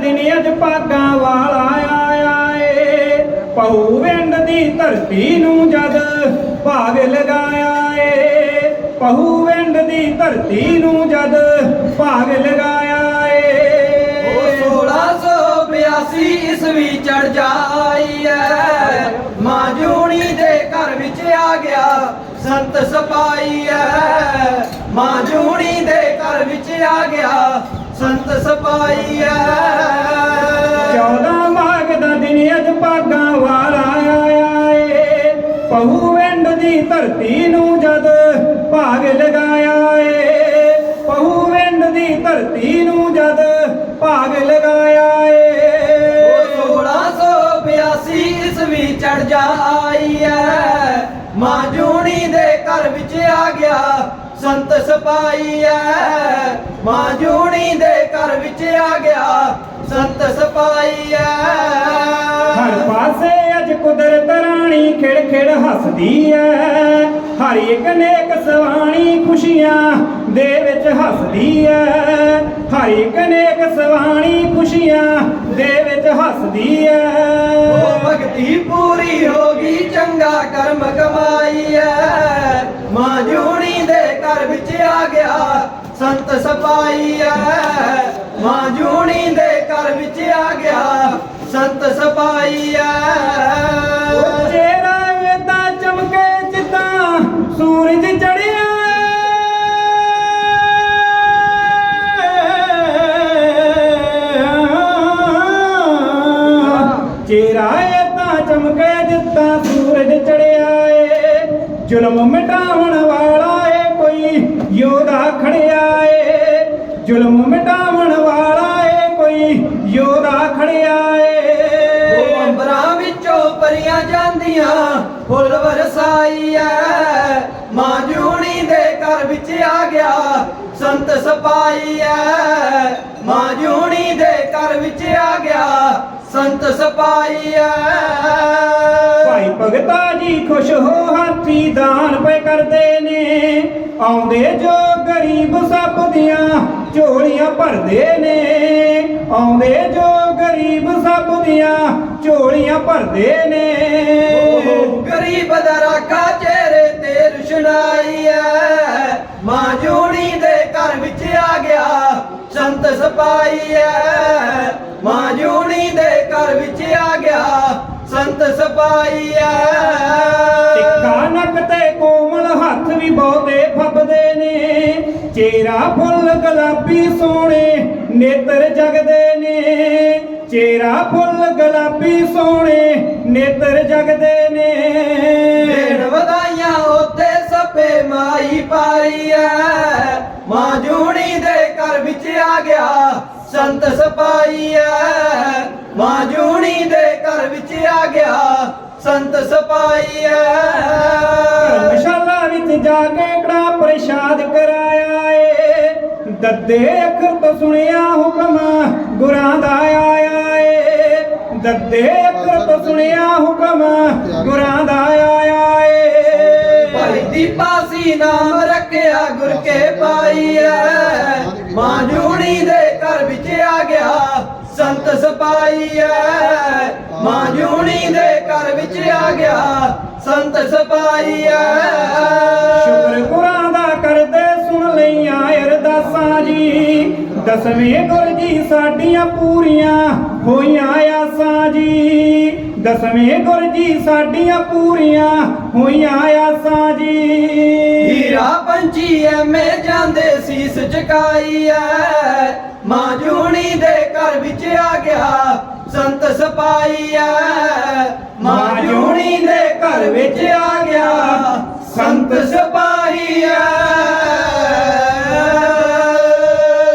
ਦਿਨ ਅੱਜ ਭਾਗਾਂ ਵਾਲਾ ਆਇਆ ਏ ਪਹੂ ਵਿੰਡ ਦੀ ਧਰਤੀ ਨੂੰ ਜਦ ਭਾਗ ਲਗਾਇਆ ਏ। ਪਹੂ ਵਿੰਡ ਦੀ ਧਰਤੀ ਨੂੰ ਜਦ ਭਾਗ ਲਗਾਇਆ ਏ। ਉਹ 1682 ਈਸਵੀ ਚੜ ਜਾਈ ਐ ਮਾਂ ਜੂਣੀ ਦੇ ਘਰ ਵਿੱਚ ਆ ਗਿਆ ਸੰਤ ਸਪਾਈ ਐ ਮਾਂ ਜੂਣੀ ਦੇ ਘਰ ਵਿੱਚ ਆ ਗਿਆ ਸੰਤ ਸਪਾਈ ਐ 14 ਮਾਘ ਦਾ ਦਿਨ ਅੱਜ ਭਾਗਾਂ ਵਾਲਾ ਆਇਆ ਏ। ਪਹੂ ਵਿੰਡ ਦੀ ਧਰਤੀ ਨੂੰ ਜਦ ਭਾਗ ਲਗਾਇਆ ਏ। ਪਹੂ ਵਿੰਡ ਦੀ ਧਰਤੀ ਨੂੰ ਜਦ ਭਾਗ ਲਗਾਇਆ ਏ। ਉਹ 1682 ਈਸਵੀ ਚੜ ਜਾਈ ਐ। ਮਾਂ ਜੂਣੀ ਦੇ ਘਰ ਵਿੱਚ ਆ ਗਿਆ ਸੰਤ ਸਪਾਈ ਐ ਮਾਂ ਜੂਣੀ ਦੇ ਸੰਤ ਸਪਾਈ ਐ ਹਰ ਪਾਸੇ ਅੱਜ ਕੁਦਰਤ ਰਾਣੀ ਖਿੜ ਖਿੜ ਹੱਸਦੀ ਐ। ਹਰ ਇੱਕ ਨੇਕ ਸਵਾਣੀ ਖੁਸ਼ੀਆਂ ਦੇ ਵਿੱਚ ਹੱਸਦੀ ਐ। ਹਰ ਇੱਕ ਨੇਕ ਸਵਾਣੀ ਖੁਸ਼ੀਆਂ ਦੇ ਵਿੱਚ ਹੱਸਦੀ ਐ। ਉਹ ਭਗਤੀ ਪੂਰੀ ਹੋ ਗਈ ਚੰਗਾ ਕਰਮ ਕਮਾਈ ਐ। ਮਾਂ ਜੂਣੀ ਦੇ ਘਰ ਵਿੱਚ ਆ ਗਿਆ ਸੰਤ ਸਪਾਈ ਐ ਮਾਂ ਜੂਣੀ ਦੇ ਘਰ ਵਿੱਚ ਆ ਗਿਆ, ਸੰਤ ਸਪਾਈ ਐ ਚਿਹਰਾ ਏਦਾਂ ਚਮਕੇ ਜਿੱਦਾਂ ਸੂਰਜ ਚੜਿਆ। ਚਿਹਰਾ ਏਦਾਂ ਚਮਕੇ ਜਿੱਦਾਂ ਸੂਰਜ ਚੜਿਆ ਏ। ਜ਼ੁਲਮ ਮਿਟਾਉਣ ਵਾਲਾ ਏ ਕੋਈ, ਯੋਧਾ ਖੜਿਆ ਏ। ਜ਼ੁਲਮ ਮਿਟਾਉਣ ਯੋਧਾ ਖੜਿਆ ਏ। ਉਹ ਅੰਬਰਾਂ ਵਿੱਚੋਂ ਪਰੀਆਂ ਜਾਂਦੀਆਂ ਫੁੱਲ ਵਰਸਾਈ ਐ। ਮਾਂ ਜੂਣੀ ਦੇ ਘਰ ਵਿੱਚ ਆ ਗਿਆ ਸੰਤ ਸਪਾਈ ਐ। ਮਾਂ ਜੂਣੀ ਦੇ ਘਰ ਵਿੱਚ ਆ ਗਿਆ ਸੰਤ ਸਪਾਈ ਐ। ਭਾਈ ਭਗਤਾ ਜੀ ਖੁਸ਼ ਹੋ ਹਾਥੀ ਦਾਨ ਪਏ ਕਰਦੇ ਨੇ। ਆਉਂਦੇ ਜੋ ਗਰੀਬ ਸਭ ਦੀਆਂ ਝੋਲੀਆਂ ਭਰਦੇ ਨੇ। ਆਉਂਦੇ ਜੋ ਗਰੀਬ ਸਭ ਦੀਆਂ ਝੋਲੀਆਂ ਭਰਦੇ ਨੇ। ਗਰੀਬ ਦਾ ਰਾਖਾ ਚਿਹਰੇ ਤੇ ਰੁਸ਼ਨਾਈ ਐ। ਮਾਂ ਜੂਣੀ ਦੇ ਘਰ ਵਿੱਚ ਆ ਗਿਆ ਸੰਤ ਸਪਾਈ ਐ। ਮਾਂ ਜੂਣੀ ਦੇ ਘਰ ਵਿੱਚ ਆ ਗਿਆ ਸੰਤ ਸਪਾਈ ਐ। ਟਿੱਕਾ ਨੱਕ ਤੇ ਕੋਮਲ ਹੱਥ ਵੀ ਬਹੁਤੇ ਫੱਬਦੇ ਨੇ, ਚਿਹਰਾ ਫੁੱਲ ਗੁਲਾਬੀ ਸੋਹਣੇ ਨੇਤਰ ਜਗਦੇ ਨੇ। ਚਿਹਰਾ ਫੁੱਲ ਗੁਲਾਬੀ ਸੋਹਣੇ ਨੇਤਰ ਜਗਦੇ ਨੇ। ਦੇਣ ਵਧਾਈਆਂ ਉੱਤੇ ਸਭੇ ਮਾਈ ਪਾਈ ਐ। ਮਾਂ ਜੂਣੀ ਦੇ ਘਰ ਵਿੱਚ ਆ ਗਿਆ ਸੰਤ ਸਪਾਈ ਐ। ਮਾਂ ਜੂਣੀ ਦੇ ਘਰ ਵਿੱਚ ਆ ਗਿਆ ਸੰਤ ਸਪਾਈ ਐ। ਦੱਦੇ ਅੱਖਰ ਸੁਣਿਆ ਹੁਕਮ ਗੁਰਾਂ ਦਾ ਆਇਆ ਏ। ਦੱਦੇ ਅੱਖਰ ਸੁਣਿਆ ਹੁਕਮ ਗੁਰਾਂ ਦਾ ਆਇਆ ਏ। ਭਾਈ ਦੀਪਾ ਸੀ ਨਾਮ ਰੱਖਿਆ ਗੁਰ ਕੇ ਪਾਈ ਐ। ਮਾਂ ਜੂਣੀ ਦੇ ਘਰ ਵਿੱਚ ਆ ਗਿਆ ਸੰਤ ਸਪਾਈ ਐ। ਮਾਂ ਜੂਣੀ ਦੇ ਘਰ ਵਿੱਚ ਆ ਗਿਆ ਸੰਤ ਸਪਾਈ ਐ। ਸ਼ੁਕਰ ਗੁਰਾਂ ਦਸਵੇਂ ਗੁਰ ਜੀ ਸਾਡੀਆਂ ਪੂਰੀਆਂ ਹੋਈਆਂ ਆਸਾਂ ਜੀ ਦਸਵੇਂ ਗੁਰ ਜੀ ਸਾਡੀਆਂ ਪੂਰੀਆਂ ਹੋਈਆਂ ਆਸਾਂ ਜੀ ਹੀਰਾ ਪੰਛੀ ਐਵੇਂ ਜਾਂਦੇ ਸੀ ਝਕਾਈ ਐ। ਮਾਂ ਜੂਣੀ ਦੇ ਘਰ ਵਿੱਚ ਆ ਗਿਆ ਸੰਤ ਸਪਾਈ ਐ। ਮਾਂ ਜੂਣੀ ਦੇ ਘਰ ਵਿੱਚ ਆ ਗਿਆ ਸੰਤ ਸਪਾਈ ਐ।